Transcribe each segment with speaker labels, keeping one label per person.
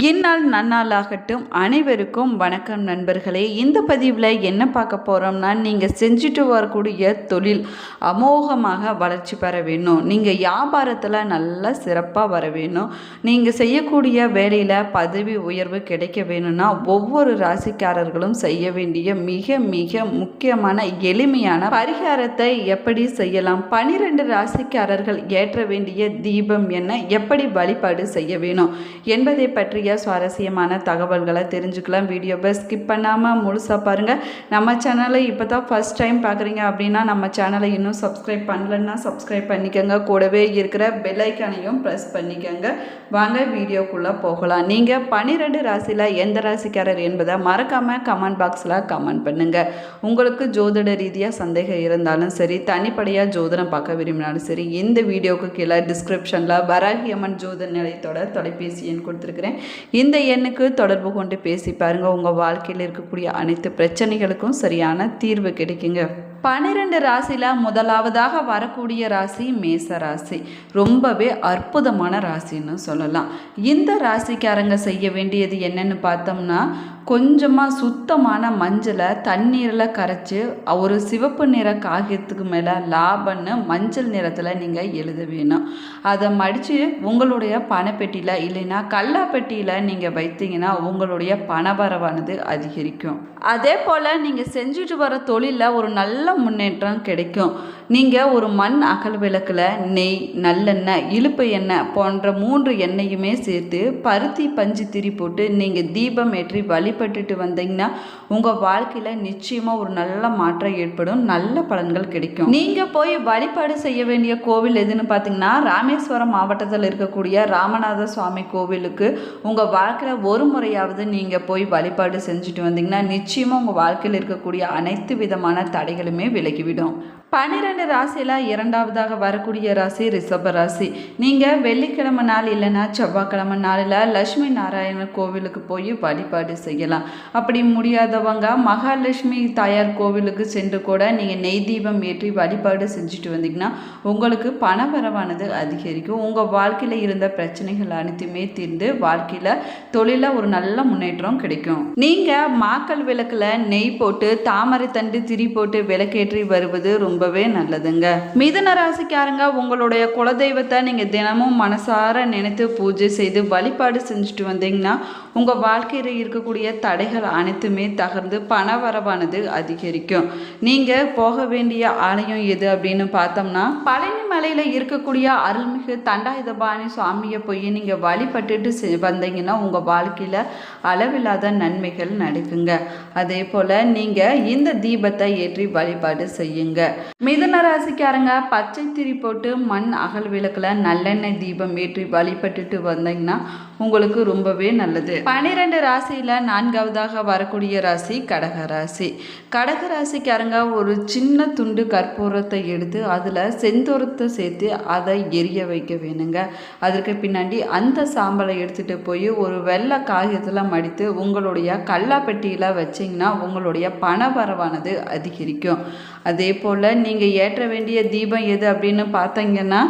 Speaker 1: இந்நாள் நன்னாளாகட்டும். அனைவருக்கும் வணக்கம் நண்பர்களே. இந்த பதிவில் என்ன பார்க்க போகிறோம்னா நீங்கள் செஞ்சுட்டு வரக்கூடிய தொழில் அமோகமாக வளர்ச்சி பெற வேணும். நீங்கள் வியாபாரத்தில் நல்லா சிறப்பாக வர வேணும். நீங்கள் செய்யக்கூடிய வேலையில் பதவி உயர்வு கிடைக்க வேணும்னா ஒவ்வொரு ராசிக்காரர்களும் செய்ய வேண்டிய மிக மிக முக்கியமான எளிமையான பரிகாரத்தை எப்படி செய்யலாம்? பனிரெண்டு ராசிக்காரர்கள் ஏற்ற வேண்டிய தீபம் என்ன? எப்படி வழிபாடு செய்ய வேணும்? என்பதை பற்றி நிறைய சுவாரஸ்யமான தகவல்களை தெரிஞ்சுக்கலாம். வீடியோவை ஸ்கிப் பண்ணாமல் முழுசாக பாருங்கள் நம்ம சேனலை இப்போ தான் ஃபஸ்ட் டைம் பார்க்குறீங்க அப்படின்னா நம்ம சேனலை இன்னும் சப்ஸ்கிரைப் பண்ணலன்னா சப்ஸ்கிரைப் பண்ணிக்கோங்க. கூடவே இருக்கிற பெல்லைக்கானையும் ப்ரெஸ் பண்ணிக்கோங்க. வாங்க வீடியோக்குள்ளே போகலாம். நீங்கள் பன்னிரெண்டு ராசியில் எந்த ராசிக்காரர் என்பதை மறக்காமல் கமெண்ட் பாக்ஸில் கமெண்ட் பண்ணுங்கள் உங்களுக்கு ஜோதிட ரீதியாக சந்தேகம் இருந்தாலும் சரி தனிப்படையாக ஜோதிடம் பார்க்க விரும்பினாலும் சரி இந்த வீடியோவுக்கு கீழே டிஸ்கிரிப்ஷனில் வராகி அம்மன் ஜோதிட நிலையத்தோட தொலைபேசி எண் கொடுத்துருக்குறேன். இந்த எண்ணுக்கு தொடர்பு கொண்டு பேசி பாருங்கள் உங்கள் வாழ்க்கையில் இருக்கக்கூடிய அனைத்து பிரச்சனைகளுக்கும் சரியான தீர்வு கிடைக்குங்க. பன்னிரெண்டு ராசியில் முதலாவதாக வரக்கூடிய ராசி மேச ராசி. ரொம்பவே அற்புதமான ராசின்னு சொல்லலாம். இந்த ராசிக்காரங்க செய்ய வேண்டியது என்னென்னு பார்த்தோம்னா கொஞ்சமாக சுத்தமான மஞ்சளை தண்ணீரில் கரைச்சி ஒரு சிவப்பு நிற காகிதத்துக்கு மேலே லாபன்னு மஞ்சள் நிறத்தில் நீங்கள் எழுத வேணும். அதை மடித்து உங்களுடைய பணப்பெட்டியில் இல்லைன்னா கல்லாப்பெட்டியில் நீங்கள் வைத்தீங்கன்னா உங்களுடைய பணவரவானது அதிகரிக்கும். அதே போல் நீங்கள் செஞ்சுட்டு வர தொழிலில் ஒரு நல்ல முன்னேற்றம் கிடைக்கும். நீங்கள் ஒரு மண் அகல் விளக்கில் நெய் நல்லெண்ணெய் இழுப்பு எண்ணெய் போன்ற மூன்று எண்ணெயுமே சேர்த்து பருத்தி பஞ்சு திரி போட்டு நீங்கள் தீபம் ஏற்றி வழிபட்டுட்டு வந்தீங்கன்னா உங்கள் வாழ்க்கையில் நிச்சயமாக ஒரு நல்ல மாற்றம் ஏற்படும். நல்ல பலன்கள் கிடைக்கும். நீங்கள் போய் வழிபாடு செய்ய வேண்டிய கோவில் எதுன்னு பார்த்தீங்கன்னா ராமேஸ்வரம் மாவட்டத்தில் இருக்கக்கூடிய ராமநாத சுவாமி கோவிலுக்கு உங்கள் வாழ்க்கையில் ஒரு முறையாவது நீங்கள் போய் வழிபாடு செஞ்சுட்டு வந்தீங்கன்னா நிச்சயமாக உங்கள் வாழ்க்கையில் இருக்கக்கூடிய அனைத்து விதமான தடைகளுமே விலகிவிடும் பன்னிரெண்டு ராசியில் இரண்டாவதாக வரக்கூடிய ராசி ரிஷப ராசி. நீங்கள் வெள்ளிக்கிழமை நாள் இல்லைன்னா செவ்வாய்க்கிழமை நாளில் லட்சுமி நாராயண கோவிலுக்கு போய் வழிபாடு செய்யலாம். அப்படி முடியாதவங்க மகாலட்சுமி தாயார் கோவிலுக்கு சென்று கூட நீங்கள் நெய் தீபம் ஏற்றி வழிபாடு செஞ்சுட்டு வந்தீங்கன்னா உங்களுக்கு பணவரவானது அதிகரிக்கும். உங்கள் வாழ்க்கையில் இருந்த பிரச்சனைகள் அனைத்துமே தீர்ந்து வாழ்க்கையில் தொழிலில் ஒரு நல்ல முன்னேற்றம் கிடைக்கும். நீங்கள் மாக்கல் விளக்கில் நெய் போட்டு தாமரை தண்டு திரி போட்டு விளக்கேற்றி வருவது ரொம்ப ரொம்பவே நல்லதுங்க. மிதுன ராசிக்காரங்க உங்களுடைய குலதெய்வத்தை நீங்கள் தினமும் மனசார நினைத்து பூஜை செய்து வழிபாடு செஞ்சுட்டு வந்தீங்கன்னா உங்கள் வாழ்க்கையில் இருக்கக்கூடிய தடைகள் அனைத்துமே தகர்ந்து பண வரவானது அதிகரிக்கும். நீங்கள் போக வேண்டிய ஆலயம் எது அப்படின்னு பார்த்தோம்னா பழனி மலையில் இருக்கக்கூடிய அருள்மிகு தண்டாயுதபாணி சுவாமியை போய் நீங்கள் வழிபட்டுட்டு செ- வந்தீங்கன்னா உங்கள் வாழ்க்கையில் அளவில்லாத நன்மைகள் நடக்குங்க. அதே போல் நீங்கள் இந்த தீபத்தை ஏற்றி வழிபாடு செய்யுங்க. மிதுன ராசிக்காரங்க பச்சை திரி போட்டு மண் அகல் விளக்கில் நல்லெண்ணெய் தீபம் ஏற்றி வழிபட்டுட்டு வந்தீங்கன்னா உங்களுக்கு ரொம்பவே நல்லது. பன்னிரெண்டு ராசியில் நான்காவதாக வரக்கூடிய ராசி கடக ராசி. கடக ராசிக்காரங்க ஒரு சின்ன துண்டு கற்பூரத்தை எடுத்து அதில் செந்தூரத்தை சேர்த்து அதை எரிய வைக்க வேணுங்க. அதற்கு பின்னாடி அந்த சாம்பலை எடுத்துகிட்டு போய் ஒரு வெள்ளை காகிதத்தில் மடித்து உங்களுடைய கல்லாப்பெட்டியில் வச்சிங்கன்னா உங்களுடைய பண வரவானது அதிகரிக்கும். அதே போல் நீங்கள் ஏற்ற வேண்டிய தீபம் எது அப்படின்னு பார்த்தீங்கன்னா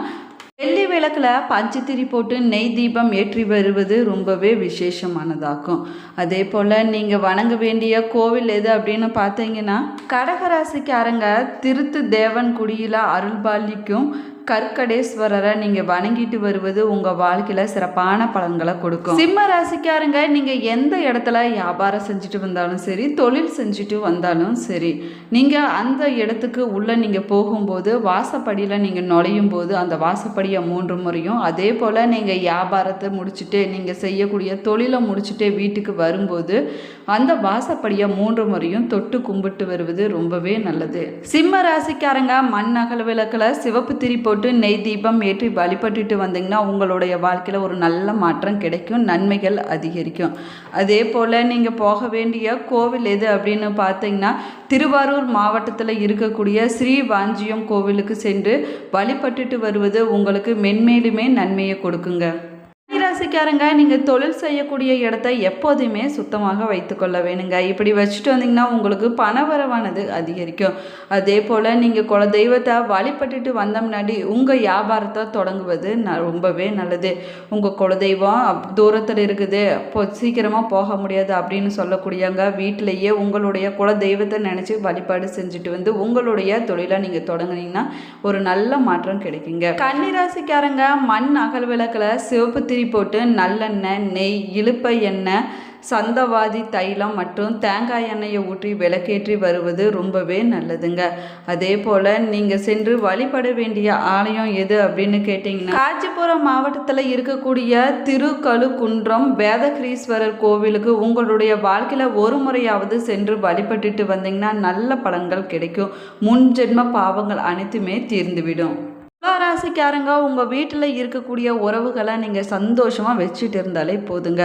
Speaker 1: வெள்ளி விளக்கில் பஞ்சத்திரி போட்டு நெய் தீபம் ஏற்றி வருவது ரொம்பவே விசேஷமானதாகும். அதே போல் நீங்கள் வணங்க வேண்டிய கோவில் எது அப்படின்னு பார்த்தீங்கன்னா கடகராசிக்காரங்க திருத்து தேவன் குடியில் அருள்பாலிக்கும் கற்கடேஸ்வரரை நீங்கள் வணங்கிட்டு வருவது உங்கள் வாழ்க்கையில் சிறப்பான பலன்களை கொடுக்கும். சிம்ம ராசிக்காரங்க நீங்கள் எந்த இடத்துல வியாபாரம் செஞ்சுட்டு வந்தாலும் சரி தொழில் செஞ்சுட்டு வந்தாலும் சரி நீங்கள் அந்த இடத்துக்கு உள்ளே நீங்கள் போகும்போது வாசப்படியில் நீங்கள் நுழையும் போது அந்த வாசப்படியை மூன்று முறையும் அதே போல் நீங்கள் வியாபாரத்தை முடிச்சுட்டு நீங்கள் செய்யக்கூடிய தொழிலை முடிச்சுட்டு வீட்டுக்கு வரும்போது அந்த வாசப்படியை மூன்று முறையும் தொட்டு கும்பிட்டு வருவது ரொம்பவே நல்லது. சிம்ம ராசிக்காரங்க மண் அகல் விளக்கில் சிவப்பு திரி போட்டு நெய் தீபம் ஏற்றி வழிபட்டுட்டு வந்தீங்கன்னா உங்களுடைய வாழ்க்கையில் ஒரு நல்ல மாற்றம் கிடைக்கும் நன்மைகள் அதிகரிக்கும். அதே போல் நீங்கள் போக வேண்டிய கோவில் எது அப்படின்னு பார்த்தீங்கன்னா திருவாரூர் மாவட்டத்தில் இருக்கக்கூடிய ஸ்ரீ வாஞ்சியம் கோவிலுக்கு சென்று வழிபட்டுட்டு வருவது உங்களுக்கு மென்மேலுமே நன்மையை கொடுக்குங்க. ராசிக்காரங்க நீங்கள் தொழில் செய்யக்கூடிய இடத்த எப்போதுமே சுத்தமாக வைத்துக்கொள்ள வேணுங்க. இப்படி வச்சுட்டு வந்தீங்கன்னா உங்களுக்கு பணவரவானது அதிகரிக்கும். அதே போல் நீங்கள் குல தெய்வத்தை வழிபட்டுட்டு வந்த முன்னாடி உங்கள் வியாபாரத்தை தொடங்குவது ந ரொம்பவே நல்லது. உங்கள் குலதெய்வம் தூரத்தில் இருக்குது இப்போ சீக்கிரமாக போக முடியாது அப்படின்னு சொல்லக்கூடியவங்க வீட்டிலேயே உங்களுடைய குல தெய்வத்தை நினச்சி வழிபாடு செஞ்சுட்டு வந்து உங்களுடைய தொழிலை நீங்கள் தொடங்குனீங்கன்னா ஒரு நல்ல மாற்றம் கிடைக்குங்க. கன்னிராசிக்காரங்க மண் அகல் விளக்கில் சிவப்பு திரி போட்டு நல்லெண்ணெய் நெய் இழுப்பை எண்ணெய் சந்தவாதி தைலம் மற்றும் தேங்காய் எண்ணெயை ஊற்றி விளக்கேற்றி வருவது ரொம்பவே நல்லதுங்க. அதே போல் நீங்கள் சென்று வழிபட வேண்டிய ஆலயம் எது அப்படின்னு கேட்டிங்கன்னா காஞ்சிபுரம் மாவட்டத்தில் இருக்கக்கூடிய திருக்கழுக்குன்றம் வேதகிரீஸ்வரர் கோவிலுக்கு உங்களுடைய வாழ்க்கையில் ஒரு முறையாவது சென்று வழிபட்டுட்டு வந்தீங்கன்னா நல்ல பலன்கள் கிடைக்கும். முன்ஜென்ம பாவங்கள் அனைத்துமே தீர்ந்துவிடும். துளாராசிக்காரங்க உங்கள் வீட்டில் இருக்கக்கூடிய உறவுகளை நீங்கள் சந்தோஷமாக வச்சுட்டு இருந்தாலே போதுங்க.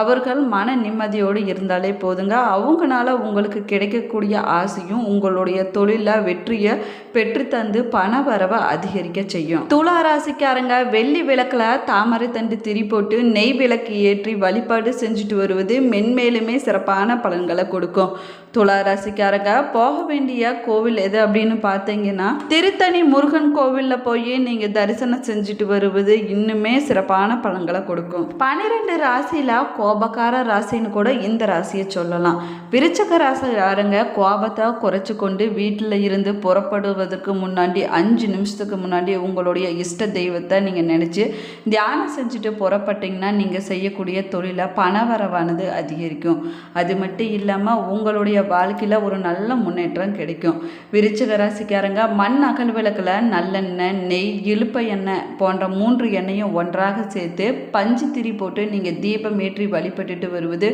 Speaker 1: அவர்கள் மன நிம்மதியோடு இருந்தாலே போதுங்க. அவங்களால உங்களுக்கு கிடைக்கக்கூடிய ஆசையும் உங்களுடைய தொழிலில் வெற்றியை பெற்றுத்தந்து பண வரவை அதிகரிக்க செய்யும். துளாராசிக்காரங்க வெள்ளி விளக்கில் தாமரை தண்டு திரி போட்டு நெய் விளக்கு ஏற்றி வழிபாடு செஞ்சுட்டு வருவது மென்மேலுமே சிறப்பான பலன்களை கொடுக்கும். துளாராசிக்காரங்க போக வேண்டிய கோவில் எது அப்படின்னு பார்த்தீங்கன்னா திருத்தணி முருகன் கோவிலில் போய் நீங்கள் தரிசனம் செஞ்சுட்டு வருவது இன்னுமே சிறப்பான பலன்களை கொடுக்கும். பன்னிரெண்டு ராசியில் கோபக்கார ராசின்னு கூட இந்த ராசியை சொல்லலாம். விருச்சக யாருங்க கோபத்தை குறைச்சி கொண்டு வீட்டில் இருந்து புறப்படுவதற்கு முன்னாடி அஞ்சு நிமிஷத்துக்கு முன்னாடி உங்களுடைய இஷ்ட தெய்வத்தை நீங்கள் நினச்சி தியானம் செஞ்சுட்டு புறப்பட்டிங்கன்னா நீங்கள் செய்யக்கூடிய தொழிலை பணவரவானது அதிகரிக்கும். அது மட்டும் இல்லாமல் உங்களுடைய வாழ்க்கையில் ஒரு நல்ல முன்னேற்றம் கிடைக்கும். விருச்சிக ராசிக்காரங்க மண் அகல் விளக்கில் நல்லெண்ணெய் நெய் இழுப்ப எண்ணெய் போன்ற மூன்று எண்ணெயும் ஒன்றாக சேர்த்து பஞ்சு திரி போட்டு நீங்கள் தீபம் ஏற்றி வழிபட்டுட்டு வருவது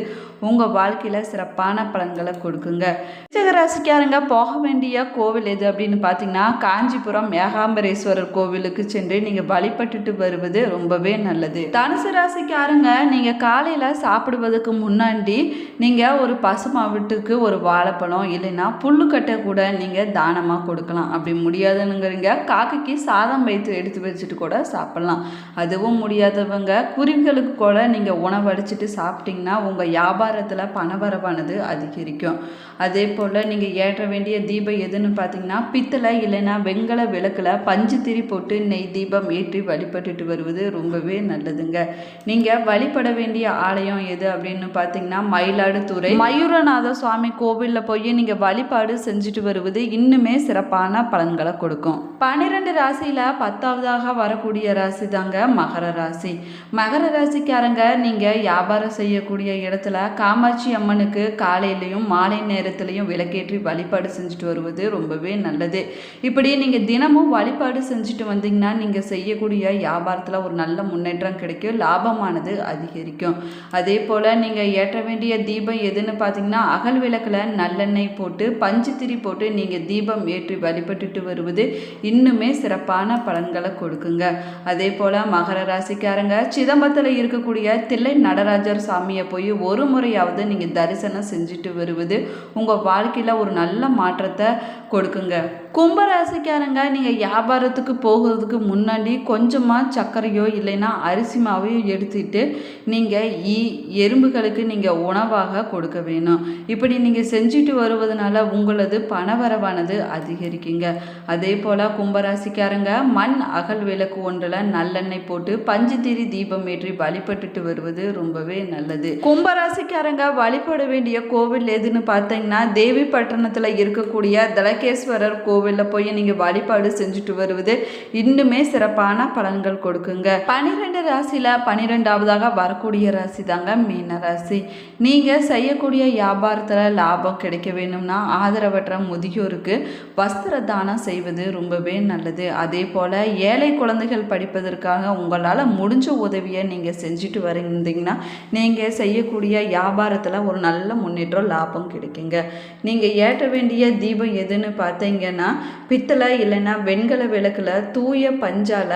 Speaker 1: உங்கள் வாழ்க்கையில் சிறப்பான பலன்களை கொடுக்குங்க. விருச்சிக ராசிக்காரங்க போக வேண்டிய கோவில் எது அப்படின்னு பார்த்தீங்கன்னா காஞ்சிபுரம் ஏகாம்பரேஸ்வரர் கோவிலுக்கு சென்று நீங்கள் வழிபட்டுட்டு வருவது ரொம்பவே நல்லது. தனுசு ராசிக்காரங்க நீங்கள் காலையில் சாப்பிடுவதற்கு முன்னாடி நீங்கள் ஒரு பசுமாவட்டுக்கு ஒரு வாழைப்பழம் இல்லைன்னா புல்லுக்கட்டை கூட நீங்கள் தானமாக கொடுக்கலாம். அப்படி முடியாதுங்கிறீங்க காக்கைக்கு சாதம் வைத்து எடுத்து வச்சுட்டு கூட சாப்பிட்லாம். அதுவும் முடியாதவங்க குருவிகளுக்கு கூட நீங்கள் உணவடிச்சிட்டு சாப்பிட்டிங்கன்னா உங்கள் வியாபாரத்தில் பணவரவானது அதிகரிக்கும். அதே போல் நீங்கள் ஏற்ற வேண்டிய தீபம் எதுன்னு பார்த்தீங்கன்னா பித்தளை இல்லைன்னா வெண்கல விளக்கில் பஞ்சு திரி போட்டு நெய் தீபம் ஏற்றி வழிபட்டுட்டு வருவது ரொம்பவே நல்லதுங்க. நீங்கள் வழிபட வேண்டிய ஆலயம் எது அப்படின்னு பார்த்தீங்கன்னா மயிலாடுதுறை. மயூரநாத சுவாமி கோவிலில் போய் நீங்கள் வழிபாடு செஞ்சுட்டு வருவது இன்னுமே சிறப்பான பலன்களை கொடுக்கும். பன்னிரெண்டு ராசியில் பத்தாவதாக வரக்கூடிய ராசி தாங்க மகர ராசி. மகர ராசிக்காரங்க நீங்கள் வியாபாரம் செய்யக்கூடிய இடத்துல காமாட்சி அம்மனுக்கு காலையிலையும் மாலை நேரத்துலையும் விளக்கேற்றி வழிபாடு செஞ்சுட்டு வருவது ரொம்பவே நல்லது. இப்படி நீங்கள் தினமும் வழிபாடு செஞ்சுட்டு வந்தீங்கன்னா நீங்கள் செய்யக்கூடிய வியாபாரத்தில் ஒரு நல்ல முன்னேற்றம் கிடைக்கும் லாபமானது அதிகரிக்கும். அதே போல் நீங்கள் ஏற்ற வேண்டிய தீபம் எதுன்னு பார்த்தீங்கன்னா அகல் விளக்கில் நல்லெண்ணெய் போட்டு பஞ்சு திரி போட்டு நீங்கள் தீபம் ஏற்றி வழிபட்டுட்டு வருவது இன்னுமே சிறப்பான பலன்களை கொடுக்குங்க. அதே போல் மகர ராசிக்காரங்க சிதம்பரத்தில் இருக்கக்கூடிய தில்லை நடராஜர் சாமியை போய் ஒரு முறையாவது நீங்கள் தரிசனம் செஞ்சுட்டு வருவது உங்கள் வாழ்க்கையில் ஒரு நல்ல மாற்றத்தை கொடுக்குங்க. கும்பராசிக்காரங்க நீங்கள் வியாபாரத்துக்கு போகிறதுக்கு முன்னாடி கொஞ்சமாக சர்க்கரையோ இல்லைன்னா அரிசி மாவையோ எடுத்துட்டு நீங்கள் ஈ எறும்புகளுக்கு நீங்கள் உணவாக கொடுக்க வேணும். இப்படி நீங்கள் செஞ்சுட்டு வருவதனால உங்களது பணவரவானது அதிகரிக்குங்க. அதே போல் கும்பராசிக்காரங்க மண் அகல் விளக்கு ஒன்றில் நல்லெண்ணெய் போட்டு பஞ்சுத்திரி தீபம் ஏற்றி வழிபட்டுட்டு வருவது ரொம்பவே நல்லது. கும்பராசிக்காரங்க வழிபட வேண்டிய கோவில் எதுன்னு பார்த்தீங்கன்னா தேவி பட்டணத்தில் இருக்கக்கூடிய தலகேஸ்வரர் கோவிலில் போய் நீங்கள் வழிபாடு செஞ்சுட்டு வருவது இன்னுமே சிறப்பான பலன்கள் கொடுக்குங்க. பனிரெண்டு ராசியில் பனிரெண்டாவதாக வரக்கூடிய ராசி தாங்க மீன ராசி. நீங்கள் செய்யக்கூடிய வியாபாரத்தில் லாபம் கிடைக்க வேணும்னா ஆதரவற்ற முதியோருக்கு வஸ்திர தானம் செய்வது ரொம்பவே நல்லது. அதே போல் ஏழை குழந்தைகள் படிப்பதற்காக உங்களால் முடிஞ்ச உதவியை நீங்கள் செஞ்சுட்டு வரீங்கன்னா நீங்கள் செய்யக்கூடிய வியாபாரத்தில் ஒரு நல்ல முன்னேற்றம் லாபம் கிடைக்குங்க. நீங்கள் ஏற்ற வேண்டிய தீபம் எதுன்னு பார்த்தீங்கன்னா பித்தளை இல்லைன்னா வெண்கல விளக்கில் தூய பஞ்சால்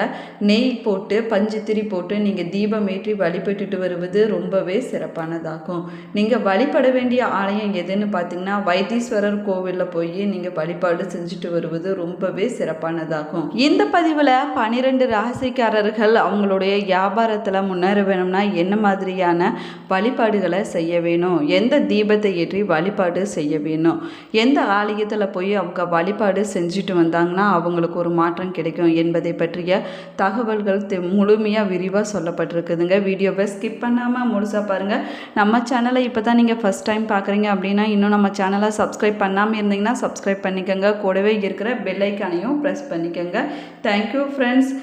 Speaker 1: நெய் போட்டு பஞ்சு திரி போட்டு நீங்கள் தீபம் ஏற்றி வழிபட்டுட்டு வருவது ரொம்பவே சிறப்பானதாகும். நீங்கள் வழிபட வேண்டிய ஆலயம் எதுன்னு பார்த்தீங்கன்னா வைத்தீஸ்வரர் கோவிலில் போய் நீங்கள் வழிபாடு செஞ்சுட்டு வருவது ரொம்பவே சிறப்பானதாகும். இந்த பதிவில் பனிரெண்டு ராசிக்காரர்கள் அவங்களுடைய வியாபாரத்தில் முன்னேற வேணும்னா என்ன மாதிரியான வழிபாடுகளை செய்ய வேணும்? எந்த தீபத்தை ஏற்றி வழிபாடு செய்ய வேணும்? எந்த ஆலயத்தில் போய் அவங்க வழிபாடு செஞ்சுட்டு வந்தாங்கன்னா அவங்களுக்கு ஒரு மாற்றம் கிடைக்கும் என்பதை பற்றிய தகவல்கள் முழுமையாக விரிவாக சொல்லப்பட்டிருக்குதுங்க. வீடியோவை ஸ்கிப் பண்ணாமல் முழுசாக பாருங்கள் நம்ம சேனலை இப்போ தான் நீங்கள் ஃபஸ்ட் டைம் பார்க்குறீங்க அப்படின்னா இன்னும் நம்ம சேனலை சப்ஸ்கிரைப் பண்ணாமல் இருந்தீங்கன்னா சப்ஸ்கிரைப் பண்ணிக்கோங்க. கூடவே இருக்கிற பெல்லைக்கானையும் ப்ரெஸ் பண்ணிக்கோங்க. Thank you friends